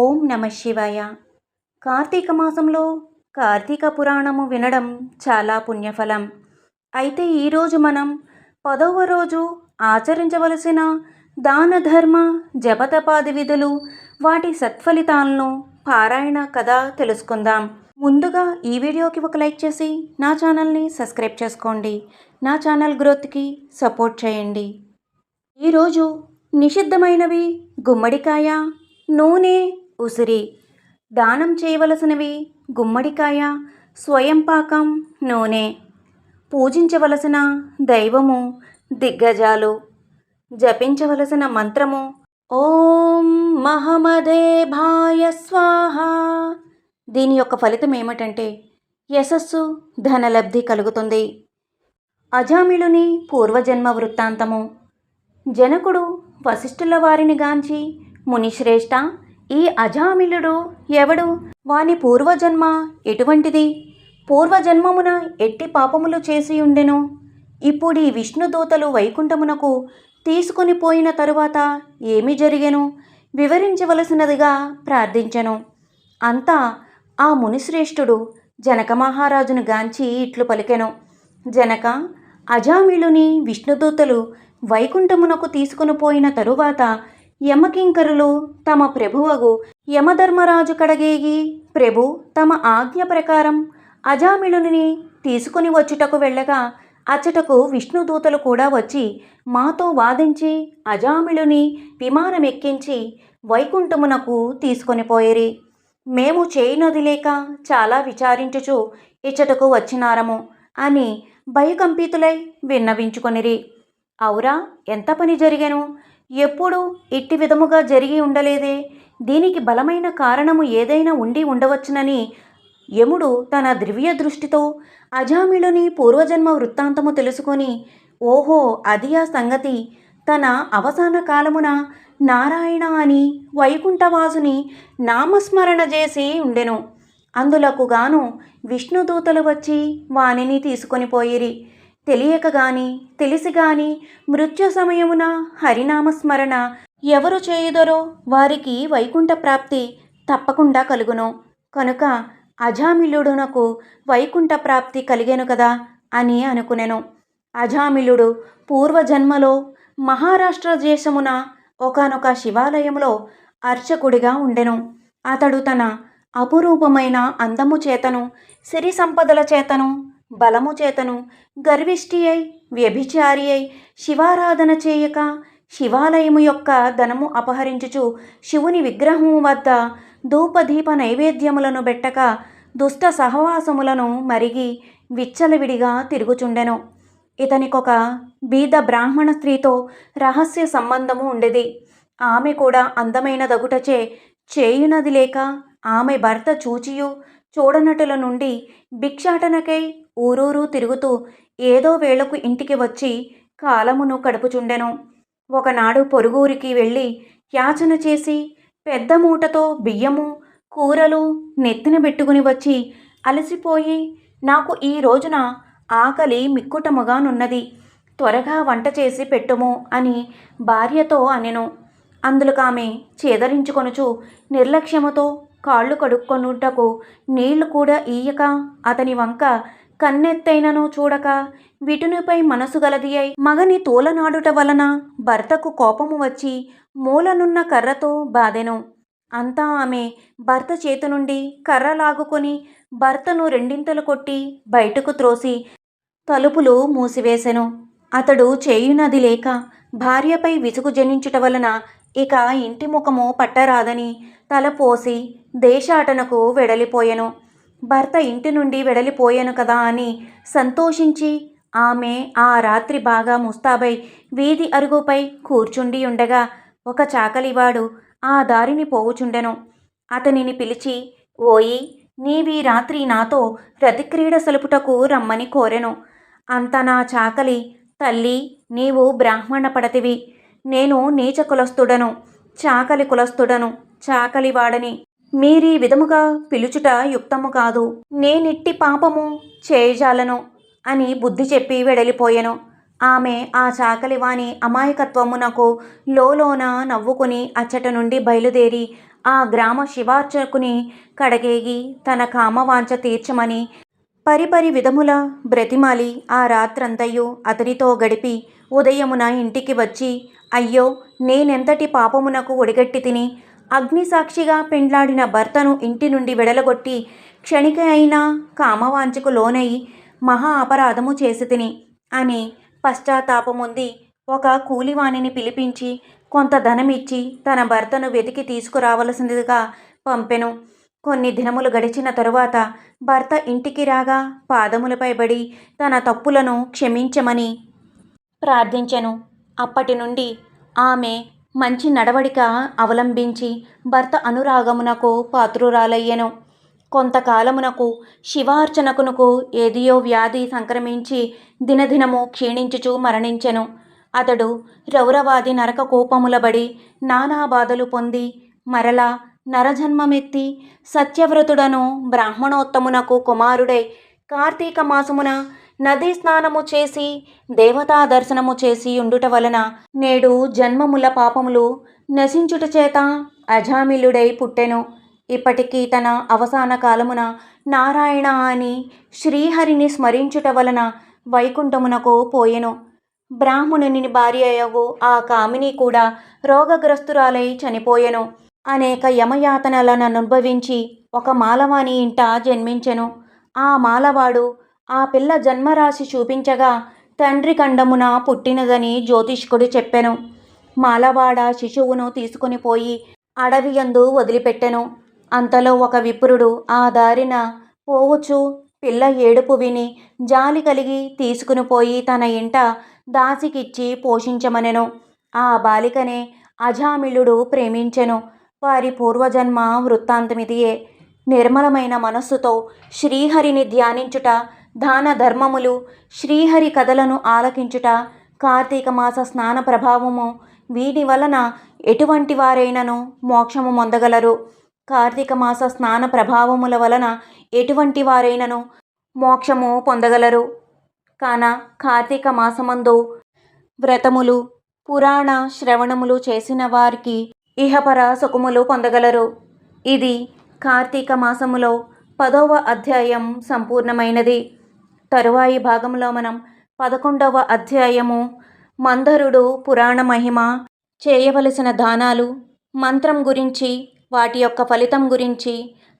ఓం నమ శివాయ. కార్తీక మాసంలో కార్తీక పురాణము వినడం చాలా పుణ్యఫలం. అయితే ఈరోజు మనం పదవ రోజు ఆచరించవలసిన దాన ధర్మ జపతపాది విధులు వాటి సత్ఫలితాలను పారాయణ కథ తెలుసుకుందాం. ముందుగా ఈ వీడియోకి ఒక లైక్ చేసి నా ఛానల్ని సబ్స్క్రైబ్ చేసుకోండి. నా ఛానల్ గ్రోత్కి సపోర్ట్ చేయండి. ఈరోజు నిషిద్ధమైనవి గుమ్మడికాయ నూనె ఉసిరి. దానం చేయవలసినవి గుమ్మడికాయ స్వయం పాకం నూనె. పూజించవలసిన దైవము దిగ్గజాలు. జపించవలసిన మంత్రము ఓం మహమదే భాయ స్వాహ. దీని యొక్క ఫలితం ఏమిటంటే యశస్సు ధనలబ్ధి కలుగుతుంది. అజామిళుని పూర్వజన్మ వృత్తాంతము. జనకుడు వశిష్ఠుల వారిని గాంచి మునిశ్రేష్ఠ ఈ అజామిలుడు ఎవడు? వాని పూర్వజన్మ ఎటువంటిది? పూర్వజన్మమున ఎట్టి పాపములు చేసి ఉండెను? ఇప్పుడు ఈ విష్ణుదూతలు వైకుంఠమునకు తీసుకుని పోయిన తరువాత ఏమి జరిగెను? వివరించవలసినదిగా ప్రార్థించెను. అంతా ఆ మునిశ్రేష్ఠుడు జనక మహారాజును గాంచి ఇట్లు పలికెను. జనక అజామిళుని విష్ణుదూతలు వైకుంఠమునకు తీసుకుని పోయిన తరువాత యమకింకరులు తమ ప్రభువగు యమధర్మరాజు కడగేగి ప్రభు తమ ఆజ్ఞ ప్రకారం అజామిళుని తీసుకుని వచ్చుటకు వెళ్ళగా అచ్చటకు విష్ణుదూతలు కూడా వచ్చి మాతో వాదించి అజామిళుని విమానం ఎక్కించి వైకుంఠమునకు తీసుకొని పోయిరి. మేము చేయనది లేక చాలా విచారించుచు ఇచ్చటకు వచ్చినారము అని భయకంపితులై విన్నవించుకొనిరి. అవురా ఎంత పని జరిగెను? ఎప్పుడూ ఇట్టి విధముగా జరిగి ఉండలేదే. దీనికి బలమైన కారణము ఏదైనా ఉండి ఉండవచ్చునని యముడు తన దివ్య దృష్టితో అజామిళుని పూర్వజన్మ వృత్తాంతము తెలుసుకొని ఓహో అది ఆ సంగతి. తన అవసాన కాలమున నారాయణ అని వైకుంఠవాసుని నామస్మరణ చేసి ఉండెను. అందులకు గాను విష్ణుదూతలు వచ్చి వానిని తీసుకొని పోయిరి. తెలియక గాని తెలిసి గాని మృత్యు సమయమున హరినామస్మరణ ఎవరు చేయుదరో వారికి వైకుంఠ ప్రాప్తి తప్పకుండా కలుగును. కనుక అజామిలుడునకు వైకుంఠ ప్రాప్తి కలిగేను కదా అని అనుకునెను. అజామిలుడు పూర్వజన్మలో మహారాష్ట్ర దేశమున ఒకనొక శివాలయములో అర్చకుడిగా ఉండెను. అతడు తన అపురూపమైన అందము చేతను సిరి సంపదల చేతను బలము చేతను గర్విష్టి అయి వ్యభిచారి అయి శివారాధన చేయక శివాలయము యొక్క ధనము అపహరించుచు శివుని విగ్రహము వద్ద ధూపదీప నైవేద్యములను బెట్టక దుష్ట సహవాసములను మరిగి విచ్చలవిడిగా తిరుగుచుండెను. ఇతనికొక బీద బ్రాహ్మణ స్త్రీతో రహస్య సంబంధము ఉండేది. ఆమె కూడా అందమైన దగుటచే చేయునది లేక ఆమె భర్త చూచియు చూడనటుల నుండి భిక్షాటనకై ఊరూరు తిరుగుతూ ఏదో వేళకు ఇంటికి వచ్చి కాలమును కడుపుచుండెను ఒకనాడు పొరుగురికి వెళ్ళి యాచన చేసి పెద్ద మూటతో బియ్యము కూరలు నెత్తిన పెట్టుకుని వచ్చి అలసిపోయి నాకు ఈ రోజున ఆకలి మిక్కుటముగానున్నది త్వరగా వంట చేసి పెట్టుము అని భార్యతో అనెను. అందులోకామె చేదరించుకొనుచు నిర్లక్ష్యముతో కాళ్ళు కడుక్కొనుటకు నీళ్ళు కూడా ఈయక అతని వంక కన్నెత్తైనను చూడక విటునిపై మనసు గలది అయి మగని తోలనాడుట వలన భర్తకు కోపము వచ్చి మూలనున్న కర్రతో బాధెను అంతా ఆమె భర్త చేతి నుండి కర్ర లాగుకొని భర్తను రెండింతలు కొట్టి బయటకు త్రోసి తలుపులు మూసివేసెను. అతడు చేయునది లేక భార్యపై విసుగు జనించుట వలన ఇక ఇంటి ముఖము పట్టరాదని తలపోసి దేశాటనకు వెడలిపోయెను. భర్త ఇంటి నుండి వెడలిపోయాను కదా అని సంతోషించి ఆమె ఆ రాత్రి బాగా ముస్తాబై వీధి అరుగుపై కూర్చుండి ఉండగా ఒక చాకలివాడు ఆ దారిని పోవుచుండెను. అతనిని పిలిచి ఓయి నీవీ రాత్రి నాతో రతిక్రీడ సలుపుటకు రమ్మని కోరెను. అంత నా చాకలి తల్లి నీవు బ్రాహ్మణ పడతివి. నేను నీచ కులస్తుడను చాకలి కులస్తుడను చాకలివాడని మీరీ విధముగా పిలుచుట యుక్తము కాదు. నేనిట్టి పాపము చేయజాలను అని బుద్ధి చెప్పి వెడలిపోయెను. ఆమె ఆ చాకలివాని అమాయకత్వమునకు లోలోన నవ్వుకుని అచ్చట నుండి బయలుదేరి ఆ గ్రామ శివార్చకుని కడగేగి తన కామవాంఛ తీర్చమని పరిపరి విధముల బ్రతిమాలి ఆ రాత్రంతయు అతనితో గడిపి ఉదయమున ఇంటికి వచ్చి అయ్యో నేనెంతటి పాపమునకు ఒడిగట్టి తిని అగ్నిసాక్షిగా పెండ్లాడిన భర్తను ఇంటి నుండి వెడలగొట్టి క్షణిక అయినా కామవాంఛకు లోనై మహా అపరాధము చేసి తిని అని పశ్చాత్తాపముంది ఒక కూలివాణిని పిలిపించి కొంత ధనమిచ్చి తన భర్తను వెతికి తీసుకురావలసిందిగా పంపెను. కొన్ని దినములు గడిచిన తరువాత భర్త ఇంటికి రాగా పాదములపై పడి తన తప్పులను క్షమించమని ప్రార్థించెను. అప్పటి నుండి ఆమె మంచి నడవడిక అవలంబించి భర్త అనురాగమునకు పాత్రురాలయ్యెను. కొంతకాలమునకు శివార్చనకునకు ఏదియో వ్యాధి సంక్రమించి దినదినము క్షీణించుచు మరణించెను. అతడు రౌరవాది నరక కోపములబడి నానా బాధలు పొంది మరలా నరజన్మమెత్తి సత్యవ్రతుడను బ్రాహ్మణోత్తమునకు కుమారుడై కార్తీక మాసమున నదీ స్నానము చేసి దేవతా దర్శనము చేసి ఉండుట వలన నేడు జన్మముల పాపములు నశించుట చేత అజామిలుడై పుట్టెను. ఇప్పటికీ తన అవసాన కాలమున నారాయణ అని శ్రీహరిని స్మరించుట వలన వైకుంఠమునకు పోయెను. బ్రాహ్మణుని భార్యయగు ఆ కామిని కూడా రోగగ్రస్తురాలై చనిపోయెను. అనేక యమయాతనలను అనుభవించి ఒక మాలవాని ఇంట జన్మించెను. ఆ మాలవాడు ఆ పిల్ల జన్మరాశి చూపించగా తండ్రి కండమున పుట్టినదని జ్యోతిష్కుడు చెప్పెను. మాలవాడ శిశువును తీసుకుని పోయి అడవియందు వదిలిపెట్టెను. అంతలో ఒక విప్రుడు ఆ దారిన పోవచ్చు. పిల్ల ఏడుపు విని జాలి కలిగి తీసుకుని పోయి తన ఇంట దాసికిచ్చి పోషించమనెను. ఆ బాలికనే అజామిళుడు ప్రేమించెను. వారి పూర్వజన్మ వృత్తాంతమిదియే. నిర్మలమైన మనస్సుతో శ్రీహరిని ధ్యానించుట దాన ధర్మములు శ్రీహరి కథలను ఆలకించుట కార్తీక మాస స్నాన ప్రభావము వీటి వలన ఎటువంటి వారైనను మోక్షము పొందగలరు కార్తీక మాస స్నాన ప్రభావముల వలన ఎటువంటి వారైనను మోక్షము పొందగలరు. కాన కార్తీక మాసమందు వ్రతములు పురాణ శ్రవణములు చేసిన వారికి ఇహపర సుఖములు పొందగలరు. ఇది కార్తీక మాసములో పదవ అధ్యాయం సంపూర్ణమైనది. తరువాయి భాగంలో మనం పదకొండవ అధ్యాయము మందరుడు పురాణ మహిమ చేయవలసిన దానాలు మంత్రం గురించి వాటి యొక్క ఫలితం గురించి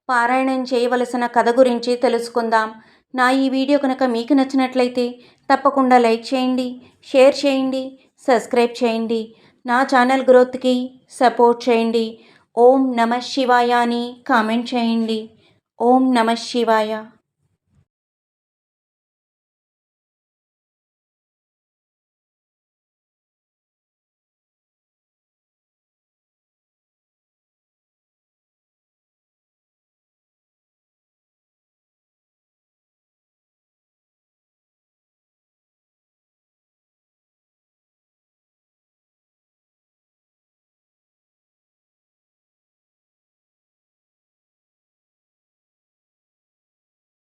పారాయణం చేయవలసిన కథ గురించి తెలుసుకుందాం. నా ఈ వీడియో కనుక మీకు నచ్చినట్లయితే తప్పకుండా లైక్ చేయండి షేర్ చేయండి సబ్స్క్రైబ్ చేయండి. నా ఛానల్ గ్రోత్కి సపోర్ట్ చేయండి. ఓం నమ శివాయ అని కామెంట్ చేయండి. ఓం నమ శివాయ.